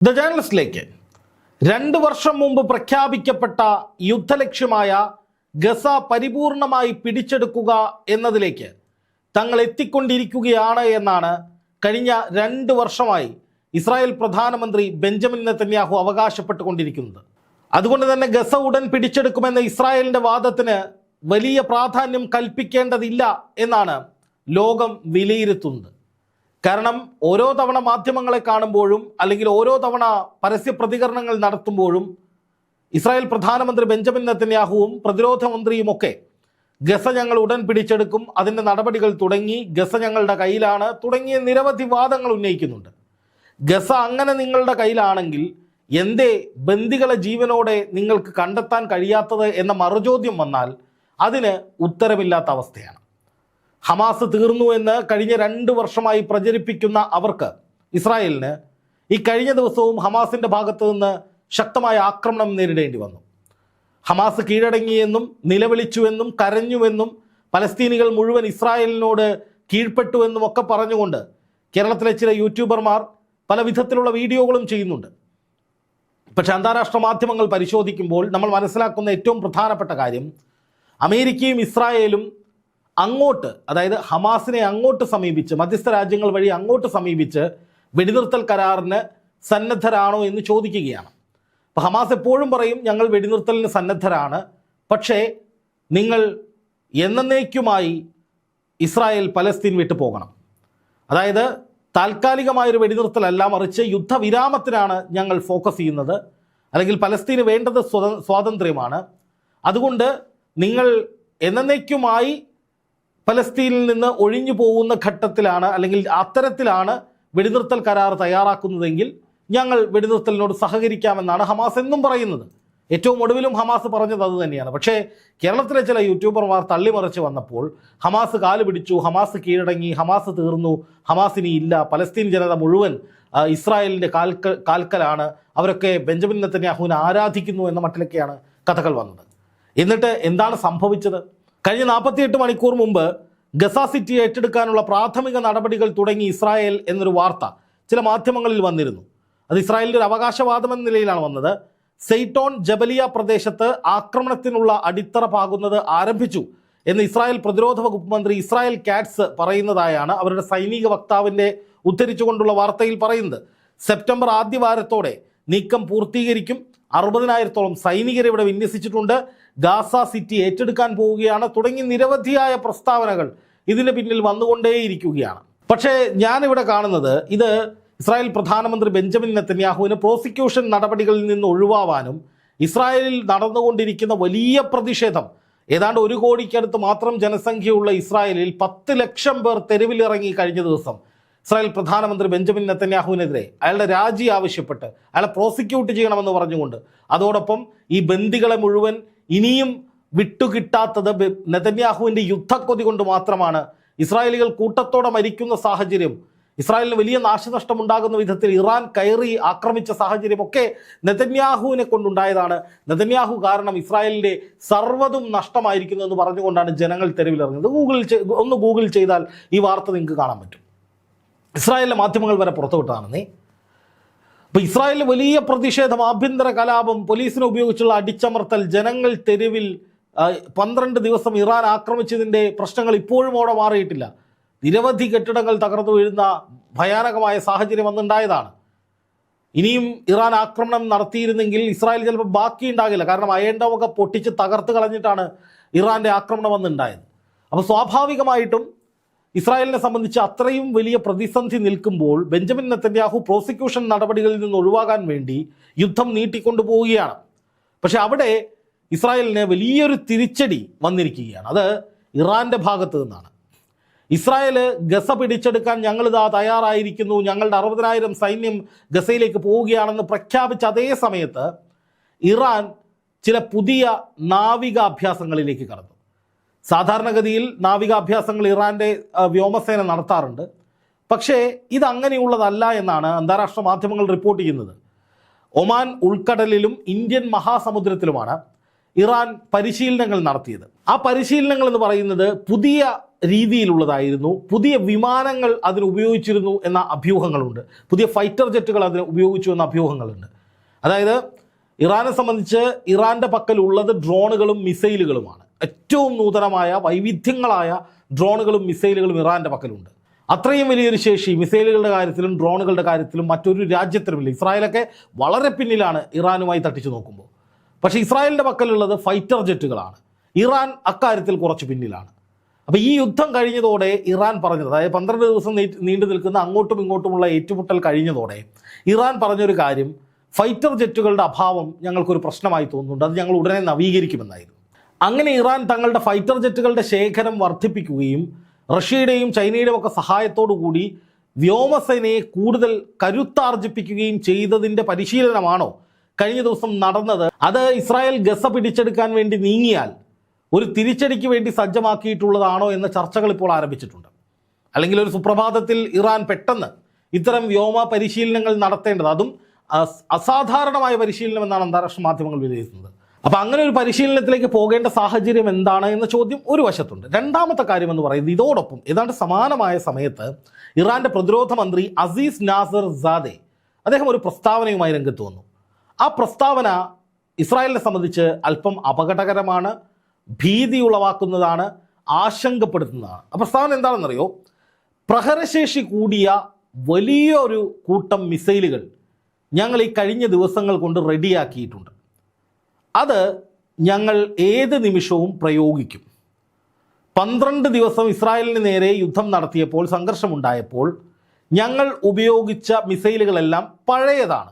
The ജേണലിസ്റ്റിലേക്ക് രണ്ട് വർഷം മുമ്പ് പ്രഖ്യാപിക്കപ്പെട്ട യുദ്ധലക്ഷ്യമായ ഗസ പരിപൂർണമായി പിടിച്ചെടുക്കുക എന്നതിലേക്ക് തങ്ങൾ എത്തിക്കൊണ്ടിരിക്കുകയാണ് എന്നാണ് കഴിഞ്ഞ രണ്ട് വർഷമായി ഇസ്രായേൽ പ്രധാനമന്ത്രി ബെഞ്ചമിൻ നെത്തന്യാഹു അവകാശപ്പെട്ടുകൊണ്ടിരിക്കുന്നത്. അതുകൊണ്ട് തന്നെ ഗസ ഉടൻ പിടിച്ചെടുക്കുമെന്ന ഇസ്രായേലിന്റെ വാദത്തിന് വലിയ പ്രാധാന്യം കൽപ്പിക്കേണ്ടതില്ല എന്നാണ് ലോകം വിലയിരുത്തുന്നത്. കാരണം ഓരോ തവണ മാധ്യമങ്ങളെ കാണുമ്പോഴും അല്ലെങ്കിൽ ഓരോ തവണ പരസ്യ പ്രതികരണങ്ങൾ നടത്തുമ്പോഴും ഇസ്രായേൽ പ്രധാനമന്ത്രി ബെഞ്ചമിൻ നെത്തന്യാഹുവും പ്രതിരോധ മന്ത്രിയുമൊക്കെ ഗസ ഞങ്ങൾ ഉടൻ പിടിച്ചെടുക്കും അതിന്റെ നടപടികൾ തുടങ്ങി ഗസ ഞങ്ങളുടെ കയ്യിലാണ് തുടങ്ങിയ നിരവധി വാദങ്ങൾ ഉന്നയിക്കുന്നുണ്ട്. ഗസ അങ്ങനെ നിങ്ങളുടെ കയ്യിലാണെങ്കിൽ എന്തേ ബന്ദികളെ ജീവനോടെ നിങ്ങൾക്ക് കണ്ടെത്താൻ കഴിയാത്തത് എന്ന മറുചോദ്യം വന്നാൽ അതിന് ഉത്തരമില്ലാത്ത അവസ്ഥയാണ്. ഹമാസ് തീർന്നു എന്ന് കഴിഞ്ഞ രണ്ട് വർഷമായി പ്രചരിപ്പിക്കുന്ന അവർക്ക് ഇസ്രായേലിന് ഈ കഴിഞ്ഞ ദിവസവും ഹമാസിന്റെ ഭാഗത്തു നിന്ന് ശക്തമായ ആക്രമണം നേരിടേണ്ടി വന്നു. ഹമാസ് കീഴടങ്ങിയെന്നും നിലവിളിച്ചുവെന്നും കരഞ്ഞുവെന്നും പലസ്തീനികൾ മുഴുവൻ ഇസ്രായേലിനോട് കീഴ്പ്പെട്ടുവെന്നും ഒക്കെ പറഞ്ഞുകൊണ്ട് കേരളത്തിലെ ചില യൂട്യൂബർമാർ പല വിധത്തിലുള്ള വീഡിയോകളും ചെയ്യുന്നുണ്ട്. പക്ഷേ അന്താരാഷ്ട്ര മാധ്യമങ്ങൾ പരിശോധിക്കുമ്പോൾ നമ്മൾ മനസ്സിലാക്കുന്ന ഏറ്റവും പ്രധാനപ്പെട്ട കാര്യം അമേരിക്കയും ഇസ്രായേലും അങ്ങോട്ട് അതായത് ഹമാസിനെ അങ്ങോട്ട് സമീപിച്ച് മധ്യസ്ഥ രാജ്യങ്ങൾ വഴി അങ്ങോട്ട് സമീപിച്ച് വെടിനിർത്തൽ കരാറിന് സന്നദ്ധരാണോ എന്ന് ചോദിക്കുകയാണ്. അപ്പോൾ ഹമാസ് എപ്പോഴും പറയും ഞങ്ങൾ വെടിനിർത്തലിന് സന്നദ്ധരാണ്. പക്ഷേ നിങ്ങൾ എന്നേക്കുമായി ഇസ്രായേൽ പലസ്തീൻ വിട്ടു പോകണം. അതായത് താൽക്കാലികമായൊരു വെടിനിർത്തലല്ല മറിച്ച് യുദ്ധവിരാമത്തിനാണ് ഞങ്ങൾ ഫോക്കസ് ചെയ്യുന്നത്. അല്ലെങ്കിൽ പലസ്തീന് വേണ്ടത് സ്വത സ്വാതന്ത്ര്യമാണ്. അതുകൊണ്ട് നിങ്ങൾ എന്നേക്കുമായി പലസ്തീനിൽ നിന്ന് ഒഴിഞ്ഞു പോകുന്ന ഘട്ടത്തിലാണ് അല്ലെങ്കിൽ അത്തരത്തിലാണ് വെടിനിർത്തൽ കരാർ തയ്യാറാക്കുന്നതെങ്കിൽ ഞങ്ങൾ വെടിനിർത്തലിനോട് സഹകരിക്കാമെന്നാണ് ഹമാസ് എന്നും പറയുന്നത്. ഏറ്റവും ഒടുവിലും ഹമാസ് പറഞ്ഞത് അത് തന്നെയാണ്. പക്ഷേ കേരളത്തിലെ ചില യൂട്യൂബർമാർ തള്ളിമറിച്ച് വന്നപ്പോൾ ഹമാസ് കാൽ പിടിച്ചു ഹമാസ് കീഴടങ്ങി ഹമാസ് തീർന്നു ഹമാസിനി ഇല്ല പലസ്തീൻ ജനത മുഴുവൻ ഇസ്രായേലിന്റെ കാൽക്ക കാൽക്കലാണ് അവരൊക്കെ ബെഞ്ചമിൻ നെത്തന്യാഹുവിനെ ആരാധിക്കുന്നു എന്ന മട്ടിലൊക്കെയാണ് കഥകൾ വന്നത്. എന്നിട്ട് എന്താണ് സംഭവിച്ചത്? കഴിഞ്ഞ നാൽപ്പത്തിയെട്ട് മണിക്കൂർ മുമ്പ് ഗസ സിറ്റി ഏറ്റെടുക്കാനുള്ള പ്രാഥമിക നടപടികൾ തുടങ്ങി ഇസ്രായേൽ എന്നൊരു വാർത്ത ചില മാധ്യമങ്ങളിൽ വന്നിരുന്നു. അത് ഇസ്രായേലിന്റെ ഒരു അവകാശവാദമെന്ന നിലയിലാണ് വന്നത്. സെയ്റ്റോൺ ജബലിയ പ്രദേശത്ത് ആക്രമണത്തിനുള്ള അടിത്തറ പാകുന്നത് ആരംഭിച്ചു എന്ന് ഇസ്രായേൽ പ്രതിരോധ വകുപ്പ് മന്ത്രി ഇസ്രായേൽ കാറ്റ്സ് പറയുന്നതായാണ് അവരുടെ സൈനിക വക്താവിന്റെ ഉദ്ധരിച്ചുകൊണ്ടുള്ള വാർത്തയിൽ പറയുന്നത്. സെപ്റ്റംബർ ആദ്യ വാരത്തോടെ നീക്കം പൂർത്തീകരിക്കും. അറുപതിനായിരത്തോളം സൈനികരെ ഇവിടെ വിന്യസിച്ചിട്ടുണ്ട്. ഗാസ സിറ്റി ഏറ്റെടുക്കാൻ പോവുകയാണ്. തുടങ്ങി നിരവധിയായ പ്രസ്താവനകൾ ഇതിന് പിന്നിൽ വന്നുകൊണ്ടേയിരിക്കുകയാണ്. പക്ഷേ ഞാനിവിടെ കാണുന്നത് ഇത് ഇസ്രായേൽ പ്രധാനമന്ത്രി ബെഞ്ചമിൻ നെത്തന്യാഹുവിന് പ്രോസിക്യൂഷൻ നടപടികളിൽ നിന്ന് ഒഴിവാവാനും ഇസ്രായേലിൽ നടന്നുകൊണ്ടിരിക്കുന്ന വലിയ പ്രതിഷേധം. ഏതാണ്ട് ഒരു കോടിക്കടുത്ത് മാത്രം ജനസംഖ്യയുള്ള ഇസ്രായേലിൽ പത്ത് ലക്ഷം പേർ തെരുവിലിറങ്ങി കഴിഞ്ഞ ദിവസം ഇസ്രായേൽ പ്രധാനമന്ത്രി ബെഞ്ചമിൻ നെത്തന്യാഹുവിനെതിരെ അയാളുടെ രാജി ആവശ്യപ്പെട്ട് അയാളെ പ്രോസിക്യൂട്ട് ചെയ്യണമെന്ന് പറഞ്ഞുകൊണ്ട് അതോടൊപ്പം ഈ ബന്ദികളെ മുഴുവൻ ഇനിയും വിട്ടുകിട്ടാത്തത് നെതന്യാഹുവിന്റെ യുദ്ധക്കൊതി കൊണ്ട് മാത്രമാണ്. ഇസ്രായേലികൾ കൂട്ടത്തോടെ മരിക്കുന്ന സാഹചര്യം ഇസ്രായേലിന് വലിയ നാശനഷ്ടം ഉണ്ടാകുന്ന വിധത്തിൽ ഇറാൻ കയറി ആക്രമിച്ച സാഹചര്യമൊക്കെ നെതന്യാഹുവിനെ കൊണ്ടുണ്ടായതാണ്. നെതന്യാഹു കാരണം ഇസ്രായേലിന്റെ സർവതും നഷ്ടമായിരിക്കുന്നു എന്ന് പറഞ്ഞുകൊണ്ടാണ് ജനങ്ങൾ തെരുവിലിറങ്ങുന്നത്. ഗൂഗിൾ ഒന്ന് ഗൂഗിൾ ചെയ്താൽ ഈ വാർത്ത നിങ്ങൾക്ക് കാണാൻ പറ്റും. ഇസ്രായേലിലെ മാധ്യമങ്ങൾ വരെ പുറത്തുവിട്ടതാണ് നീ. അപ്പോൾ ഇസ്രായേലിൽ വലിയ പ്രതിഷേധം ആഭ്യന്തര കലാപം പോലീസിനെ ഉപയോഗിച്ചുള്ള അടിച്ചമർത്തൽ ജനങ്ങൾ തെരുവിൽ പന്ത്രണ്ട് ദിവസം ഇറാൻ ആക്രമിച്ചതിന്റെ പ്രശ്നങ്ങൾ ഇപ്പോഴും അവിടെ മാറിയിട്ടില്ല. നിരവധി കെട്ടിടങ്ങൾ തകർന്നു വീഴുന്ന ഭയാനകമായ സാഹചര്യം അന്നുണ്ടായതാണ്. ഇനിയും ഇറാൻ ആക്രമണം നടത്തിയിരുന്നെങ്കിൽ ഇസ്രായേൽ ചിലപ്പോൾ ബാക്കി ഉണ്ടാകില്ല കാരണം അയേണ്ടമൊക്കെ പൊട്ടിച്ച് തകർത്ത് കളഞ്ഞിട്ടാണ് ഇറാന്റെ ആക്രമണം അന്നുണ്ടായത്. അപ്പോൾ സ്വാഭാവികമായിട്ടും ഇസ്രായേലിനെ സംബന്ധിച്ച് അത്രയും വലിയ പ്രതിസന്ധി നിൽക്കുമ്പോൾ ബെഞ്ചമിൻ നെത്തന്യാഹു പ്രോസിക്യൂഷൻ നടപടികളിൽ നിന്ന് ഒഴിവാകാൻ വേണ്ടി യുദ്ധം നീട്ടിക്കൊണ്ടുപോവുകയാണ് പക്ഷെ അവിടെ ഇസ്രായേലിന് വലിയൊരു തിരിച്ചടി വന്നിരിക്കുകയാണ്. അത് ഇറാന്റെ ഭാഗത്ത് നിന്നാണ്. ഇസ്രായേൽ ഗസ പിടിച്ചെടുക്കാൻ ഞങ്ങളിതാ തയ്യാറായിരിക്കുന്നു. ഞങ്ങളുടെ അറുപതിനായിരം സൈന്യം ഗസയിലേക്ക് പോവുകയാണെന്ന് പ്രഖ്യാപിച്ച അതേ സമയത്ത് ഇറാൻ ചില പുതിയ നാവിക അഭ്യാസങ്ങളിലേക്ക് കടന്നു. സാധാരണഗതിയിൽ നാവികാഭ്യാസങ്ങൾ ഇറാന്റെ വ്യോമസേന നടത്താറുണ്ട്. പക്ഷേ ഇത് എന്നാണ് അന്താരാഷ്ട്ര മാധ്യമങ്ങൾ റിപ്പോർട്ട് ചെയ്യുന്നത്. ഒമാൻ ഉൾക്കടലിലും ഇന്ത്യൻ മഹാസമുദ്രത്തിലുമാണ് ഇറാൻ പരിശീലനങ്ങൾ നടത്തിയത്. ആ പരിശീലനങ്ങൾ എന്ന് പറയുന്നത് പുതിയ രീതിയിലുള്ളതായിരുന്നു. പുതിയ വിമാനങ്ങൾ അതിന് ഉപയോഗിച്ചിരുന്നു എന്ന അഭ്യൂഹങ്ങളുണ്ട്. പുതിയ ഫൈറ്റർ ജെറ്റുകൾ അതിന് ഉപയോഗിച്ചു എന്ന അഭ്യൂഹങ്ങളുണ്ട്. അതായത് ഇറാനെ സംബന്ധിച്ച് ഇറാന്റെ പക്കലുള്ളത് ഡ്രോണുകളും മിസൈലുകളുമാണ്. ഏറ്റവും നൂതനമായ വൈവിധ്യങ്ങളായ ഡ്രോണുകളും മിസൈലുകളും ഇറാന്റെ പക്കലുണ്ട്. അത്രയും വലിയൊരു ശേഷി മിസൈലുകളുടെ കാര്യത്തിലും ഡ്രോണുകളുടെ കാര്യത്തിലും മറ്റൊരു രാജ്യത്തിനുമില്ല. ഇസ്രായേലൊക്കെ വളരെ പിന്നിലാണ് ഇറാനുമായി തട്ടിച്ചു നോക്കുമ്പോൾ. പക്ഷേ ഇസ്രായേലിന്റെ പക്കലുള്ളത് ഫൈറ്റർ ജെറ്റുകളാണ്. ഇറാൻ അക്കാര്യത്തിൽ കുറച്ച് പിന്നിലാണ്. അപ്പോൾ ഈ യുദ്ധം കഴിഞ്ഞതോടെ ഇറാൻ പറഞ്ഞത് അതായത് പന്ത്രണ്ട് ദിവസം നീണ്ടു നിൽക്കുന്ന അങ്ങോട്ടും ഇങ്ങോട്ടുമുള്ള ഏറ്റുമുട്ടൽ കഴിഞ്ഞതോടെ ഇറാൻ പറഞ്ഞൊരു കാര്യം ഫൈറ്റർ ജെറ്റുകളുടെ അഭാവം ഞങ്ങൾക്കൊരു പ്രശ്നമായി തോന്നുന്നുണ്ട്. അത് ഞങ്ങൾ ഉടനെ നവീകരിക്കുമെന്നായിരുന്നു. അങ്ങനെ ഇറാൻ തങ്ങളുടെ ഫൈറ്റർ ജെറ്റുകളുടെ ശേഖരം വർദ്ധിപ്പിക്കുകയും റഷ്യയുടെയും ചൈനയുടെയും ഒക്കെ സഹായത്തോടു കൂടി വ്യോമസേനയെ കൂടുതൽ കരുത്താർജിപ്പിക്കുകയും ചെയ്തതിന്റെ പരിശീലനമാണോ കഴിഞ്ഞ ദിവസം നടന്നത്? അത് ഇസ്രായേൽ ഗസ പിടിച്ചെടുക്കാൻ വേണ്ടി നീങ്ങിയാൽ ഒരു തിരിച്ചടിക്ക് വേണ്ടി സജ്ജമാക്കിയിട്ടുള്ളതാണോ എന്ന ചർച്ചകൾ ഇപ്പോൾ ആരംഭിച്ചിട്ടുണ്ട്. അല്ലെങ്കിൽ ഒരു സുപ്രഭാതത്തിൽ ഇറാൻ പെട്ടെന്ന് ഇത്തരം വ്യോമ പരിശീലനങ്ങൾ നടത്തേണ്ടത്. അതും അസാധാരണമായ പരിശീലനം എന്നാണ് അന്താരാഷ്ട്ര മാധ്യമങ്ങൾ വിലയിരുത്തുന്നത്. അപ്പൊ അങ്ങനെ ഒരു പരിശീലനത്തിലേക്ക് പോകേണ്ട സാഹചര്യം എന്താണ് എന്ന ചോദ്യം ഒരു വശത്തുണ്ട്. രണ്ടാമത്തെ കാര്യം എന്ന് പറയുന്നത് ഇതോടൊപ്പം ഏതാണ്ട് സമാനമായ സമയത്ത് ഇറാന്റെ പ്രതിരോധ മന്ത്രി അസീസ് നാസർ സാദെ അദ്ദേഹം ഒരു പ്രസ്താവനയുമായി രംഗത്ത് വന്നു. ആ പ്രസ്താവന ഇസ്രായേലിനെ സംബന്ധിച്ച് അല്പം അപകടകരമാണ് ഭീതി ഉളവാക്കുന്നതാണ് ആശങ്കപ്പെടുത്തുന്നതാണ്. ആ പ്രസ്താവന എന്താണെന്നറിയോ? പ്രഹരശേഷി കൂടിയ വലിയൊരു കൂട്ടം മിസൈലുകൾ ഞങ്ങൾ ഈ കഴിഞ്ഞ ദിവസങ്ങൾ കൊണ്ട് റെഡിയാക്കിയിട്ടുണ്ട്. അത് ഞങ്ങൾ ഏത് നിമിഷവും പ്രയോഗിക്കും. പന്ത്രണ്ട് ദിവസം ഇസ്രായേലിന് നേരെ യുദ്ധം നടത്തിയപ്പോൾ സംഘർഷമുണ്ടായപ്പോൾ ഞങ്ങൾ ഉപയോഗിച്ച മിസൈലുകളെല്ലാം പഴയതാണ്.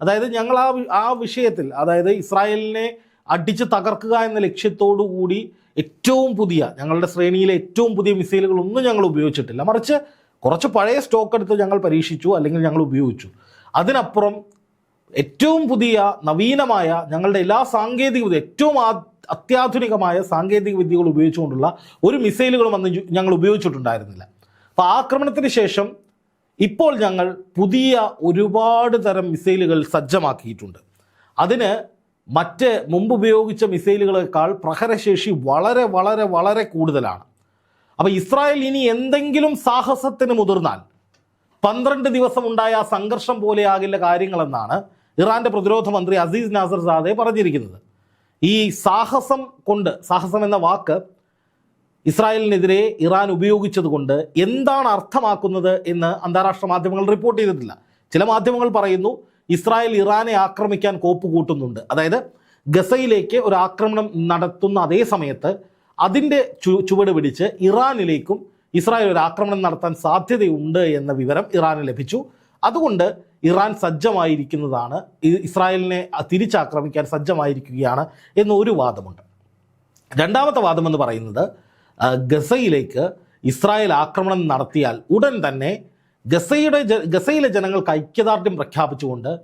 അതായത് ഞങ്ങൾ ആ ആ വിഷയത്തിൽ അതായത് ഇസ്രായേലിനെ അടിച്ച് തകർക്കുക എന്ന ലക്ഷ്യത്തോടു കൂടി ഏറ്റവും പുതിയ ഞങ്ങളുടെ ശ്രേണിയിലെ ഏറ്റവും പുതിയ മിസൈലുകളൊന്നും ഞങ്ങൾ ഉപയോഗിച്ചിട്ടില്ല. മറിച്ച് കുറച്ച് പഴയ സ്റ്റോക്ക് എടുത്ത് ഞങ്ങൾ പരീക്ഷിച്ചു അല്ലെങ്കിൽ ഞങ്ങൾ ഉപയോഗിച്ചു. അതിനപ്പുറം ഏറ്റവും പുതിയ നവീനമായ ഞങ്ങളുടെ എല്ലാ സാങ്കേതിക ഏറ്റവും അത്യാധുനികമായ സാങ്കേതിക വിദ്യകൾ ഉപയോഗിച്ചുകൊണ്ടുള്ള ഒരു മിസൈലുകളും അന്ന് ഞങ്ങൾ ഉപയോഗിച്ചിട്ടുണ്ടായിരുന്നില്ല. അപ്പോൾ ആക്രമണത്തിന് ശേഷം ഇപ്പോൾ ഞങ്ങൾ പുതിയ ഒരുപാട് തരം മിസൈലുകൾ സജ്ജമാക്കിയിട്ടുണ്ട്. അതിന് മറ്റ് മുമ്പ് ഉപയോഗിച്ച മിസൈലുകളെക്കാൾ പ്രഹരശേഷി വളരെ വളരെ വളരെ കൂടുതലാണ്. അപ്പോൾ ഇസ്രായേൽ ഇനി എന്തെങ്കിലും സാഹസത്തിന് മുതിർന്നാൽ പന്ത്രണ്ട് ദിവസം ഉണ്ടായ ആ സംഘർഷം പോലെയാകില്ല കാര്യങ്ങളെന്നാണ് ഇറാന്റെ പ്രതിരോധ മന്ത്രി അസീസ് നാസർ സാദെ പറഞ്ഞിരിക്കുന്നത്. ഈ സാഹസം കൊണ്ട് സാഹസം എന്ന വാക്ക് ഇസ്രായേലിനെതിരെ ഇറാൻ ഉപയോഗിച്ചതുകൊണ്ട് എന്താണ് അർത്ഥമാക്കുന്നത് എന്ന് അന്താരാഷ്ട്ര മാധ്യമങ്ങൾ റിപ്പോർട്ട് ചെയ്തിട്ടില്ല. ചില മാധ്യമങ്ങൾ പറയുന്നു ഇസ്രായേൽ ഇറാനെ ആക്രമിക്കാൻ കോപ്പ് കൂട്ടുന്നുണ്ട്. അതായത് ഗസയിലേക്ക് ഒരു ആക്രമണം നടത്തുന്ന അതേ സമയത്ത് അതിന്റെ ചുവട് പിടിച്ച് ഇറാനിലേക്കും ഇസ്രായേൽ ഒരു ആക്രമണം നടത്താൻ സാധ്യതയുണ്ട് എന്ന വിവരം ഇറാന് ലഭിച്ചു. അതുകൊണ്ട് ഇറാൻ സജ്ജമായിരിക്കുന്നതാണ്. ഇസ്രായേലിനെ തിരിച്ചാക്രമിക്കാൻ സജ്ജമായിരിക്കുകയാണ് എന്നൊരു വാദമുണ്ട്. രണ്ടാമത്തെ വാദമെന്ന് പറയുന്നത് ഗസയിലേക്ക് ഇസ്രായേൽ ആക്രമണം നടത്തിയാൽ ഉടൻ തന്നെ ഗസയുടെ ഗസയിലെ ജനങ്ങൾക്ക് ഐക്യദാർഢ്യം പ്രഖ്യാപിച്ചുകൊണ്ട്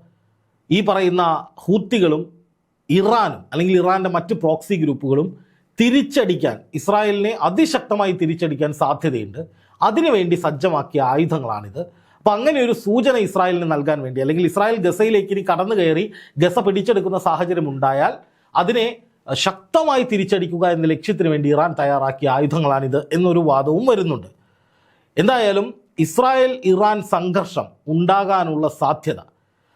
ഈ പറയുന്ന ഹൂത്തികളും ഇറാനും അല്ലെങ്കിൽ ഇറാന്റെ മറ്റ് പ്രോക്സി ഗ്രൂപ്പുകളും തിരിച്ചടിക്കാൻ ഇസ്രായേലിനെ അതിശക്തമായി തിരിച്ചടിക്കാൻ സാധ്യതയുണ്ട്. അതിനുവേണ്ടി സജ്ജമാക്കിയ ആയുധങ്ങളാണിത്. അപ്പം അങ്ങനെ ഒരു സൂചന ഇസ്രായേലിന് നൽകാൻ വേണ്ടി അല്ലെങ്കിൽ ഇസ്രായേൽ ഗസയിലേക്ക് ഇനി കടന്നു കയറി ഗസ പിടിച്ചെടുക്കുന്ന സാഹചര്യം ഉണ്ടായാൽ അതിനെ ശക്തമായി തിരിച്ചടിക്കുക എന്ന ലക്ഷ്യത്തിന് വേണ്ടി ഇറാൻ തയ്യാറാക്കിയ ആയുധങ്ങളാണിത് എന്നൊരു വാദവും വരുന്നുണ്ട്. എന്തായാലും ഇസ്രായേൽ ഇറാൻ സംഘർഷം ഉണ്ടാകാനുള്ള സാധ്യത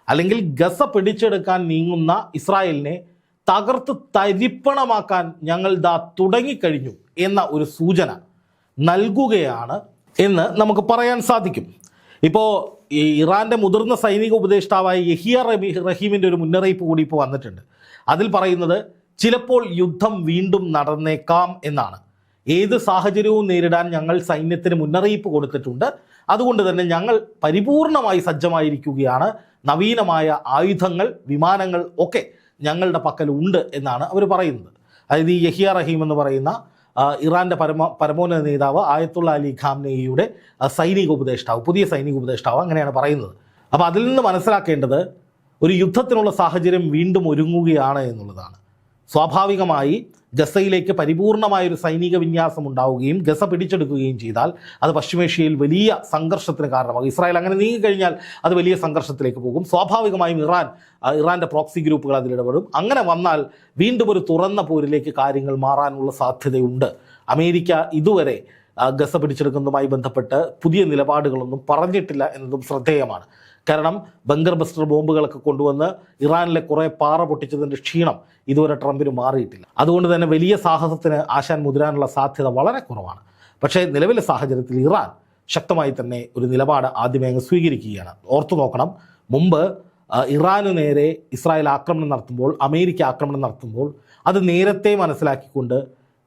അല്ലെങ്കിൽ ഗസ പിടിച്ചെടുക്കാൻ നീങ്ങുന്ന ഇസ്രായേലിനെ തകർത്ത് തരിപ്പണമാക്കാൻ ഞങ്ങൾ ദാ തുടങ്ങിക്കഴിഞ്ഞു എന്ന ഒരു സൂചന നൽകുകയാണ് എന്ന് നമുക്ക് പറയാൻ സാധിക്കും. ഇപ്പോൾ ഈ ഇറാന്റെ മുതിർന്ന സൈനിക ഉപദേഷ്ടാവായ യഹിയ റബി റഹീമിന്റെ ഒരു മുന്നറിയിപ്പ് കൂടി ഇപ്പോൾ വന്നിട്ടുണ്ട്. അതിൽ പറയുന്നത് ചിലപ്പോൾ യുദ്ധം വീണ്ടും നടന്നേക്കാം എന്നാണ്. ഏത് സാഹചര്യവും നേരിടാൻ ഞങ്ങൾ സൈന്യത്തിന് മുന്നറിയിപ്പ് കൊടുത്തിട്ടുണ്ട്. അതുകൊണ്ട് തന്നെ ഞങ്ങൾ പരിപൂർണമായി സജ്ജമായിരിക്കുകയാണ്. നവീനമായ ആയുധങ്ങൾ വിമാനങ്ങൾ ഒക്കെ ഞങ്ങളുടെ പക്കൽ ഉണ്ട് എന്നാണ് അവർ പറയുന്നത്. അതായത് ഈ യഹിയ റഹീം എന്ന് പറയുന്ന ഇറാന്റെ പരമ പരമോന്നത നേതാവ് ആയത്തുള്ള അലി ഖാംനെയുടെ സൈനിക ഉപദേഷ്ടാവ് പുതിയ സൈനിക ഉപദേഷ്ടാവ് അങ്ങനെയാണ് പറയുന്നത്. അപ്പോൾ അതിൽ നിന്ന് മനസ്സിലാക്കേണ്ടത് ഒരു യുദ്ധത്തിനുള്ള സാഹചര്യം വീണ്ടും ഒരുങ്ങുകയാണ് എന്നുള്ളതാണ്. സ്വാഭാവികമായി ഗസയിലേക്ക് പരിപൂർണമായൊരു സൈനിക വിന്യാസം ഉണ്ടാവുകയും ഗസ പിടിച്ചെടുക്കുകയും ചെയ്താൽ അത് പശ്ചിമേഷ്യയിൽ വലിയ സംഘർഷത്തിന് കാരണമാകും. ഇസ്രായേൽ അങ്ങനെ നീങ്ങിക്കഴിഞ്ഞാൽ അത് വലിയ സംഘർഷത്തിലേക്ക് പോകും. സ്വാഭാവികമായും ഇറാൻ ആ, ഇറാന്റെ പ്രോക്സി ഗ്രൂപ്പുകൾ അതിലിടപെടും അങ്ങനെ വന്നാൽ വീണ്ടും ഒരു തുറന്ന പോരിലേക്ക് കാര്യങ്ങൾ മാറാനുള്ള സാധ്യതയുണ്ട്. അമേരിക്ക ഇതുവരെ ഗസ പിടിച്ചെടുക്കുന്നതുമായി ബന്ധപ്പെട്ട് പുതിയ നിലപാടുകളൊന്നും പറഞ്ഞിട്ടില്ല എന്നതും ശ്രദ്ധേയമാണ്. കാരണം ബങ്കർ ബസ്റ്റർ ബോംബുകളൊക്കെ കൊണ്ടുവന്ന് ഇറാനിലെ കുറേ പാറ പൊട്ടിച്ചതിന്റെ ക്ഷീണം ഇതുവരെ ട്രംപിന് മാറിയിട്ടില്ല. അതുകൊണ്ട് തന്നെ വലിയ സാഹസത്തിന് ആശാൻ മുതിരാനുള്ള സാധ്യത വളരെ കുറവാണ്. പക്ഷേ നിലവിലെ സാഹചര്യത്തിൽ ഇറാൻ ശക്തമായി തന്നെ ഒരു നിലപാട് ആദ്യമേ അങ്ങ് സ്വീകരിക്കുകയാണ്. ഓർത്തു നോക്കണം മുമ്പ് ഇറാനു നേരെ ഇസ്രായേൽ ആക്രമണം നടത്തുമ്പോൾ അമേരിക്ക ആക്രമണം നടത്തുമ്പോൾ അത് നേരത്തെ മനസ്സിലാക്കിക്കൊണ്ട്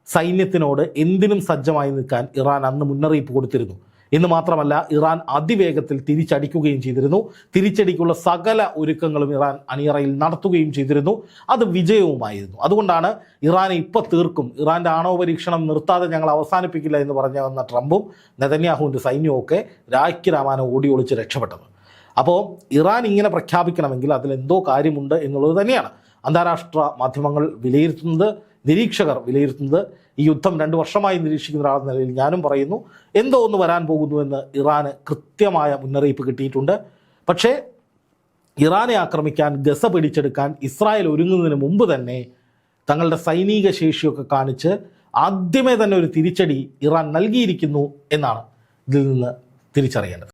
സൈന്യത്തിനോട് എന്തിനും സജ്ജമായി നിൽക്കാൻ ഇറാൻ അന്ന് മുന്നറിയിപ്പ് കൊടുത്തിരുന്നു. എന്ന് മാത്രമല്ല ഇറാൻ അതിവേഗത്തിൽ തിരിച്ചടിക്കുകയും ചെയ്തിരുന്നു. തിരിച്ചടിക്കുള്ള സകല ഒരുക്കങ്ങളും ഇറാൻ അണിയറയിൽ നടത്തുകയും ചെയ്തിരുന്നു. അത് വിജയവുമായിരുന്നു. അതുകൊണ്ടാണ് ഇറാനെ ഇപ്പം തീർക്കും. ഇറാന്റെ ആണവ പരീക്ഷണം നിർത്താതെ ഞങ്ങൾ അവസാനിപ്പിക്കില്ല എന്ന് പറഞ്ഞു വന്ന ട്രംപും നെതന്യാഹുവിന്റെ സൈന്യവും രാഖ്യ രാമാനം ഓടി ഒളിച്ച് രക്ഷപ്പെട്ടത്. അപ്പോൾ ഇറാൻ ഇങ്ങനെ പ്രഖ്യാപിക്കണമെങ്കിൽ അതിലെന്തോ കാര്യമുണ്ട് എന്നുള്ളത് തന്നെയാണ്. അന്താരാഷ്ട്ര മാധ്യമങ്ങൾ വിലയിരുത്തുന്നത്. നിരീക്ഷകർ വിലയിരുത്തുന്നത് ഈ യുദ്ധം രണ്ട് വർഷമായി നിരീക്ഷിക്കുന്ന ഒരാളെന്ന നിലയിൽ ഞാനും പറയുന്നു. എന്തോ ഒന്ന് വരാൻ പോകുന്നുവെന്ന് ഇറാന് കൃത്യമായ മുന്നറിയിപ്പ് കിട്ടിയിട്ടുണ്ട്. പക്ഷേ ഇറാനെ ആക്രമിക്കാൻ ഗസ പിടിച്ചെടുക്കാൻ ഇസ്രായേൽ ഒരുങ്ങുന്നതിന് മുമ്പ് തന്നെ തങ്ങളുടെ സൈനിക ശേഷിയൊക്കെ കാണിച്ച് ആദ്യമേ തന്നെ ഒരു തിരിച്ചടി ഇറാൻ നൽകിയിരിക്കുന്നു എന്നാണ് ഇതിൽ നിന്ന് തിരിച്ചറിയേണ്ടത്.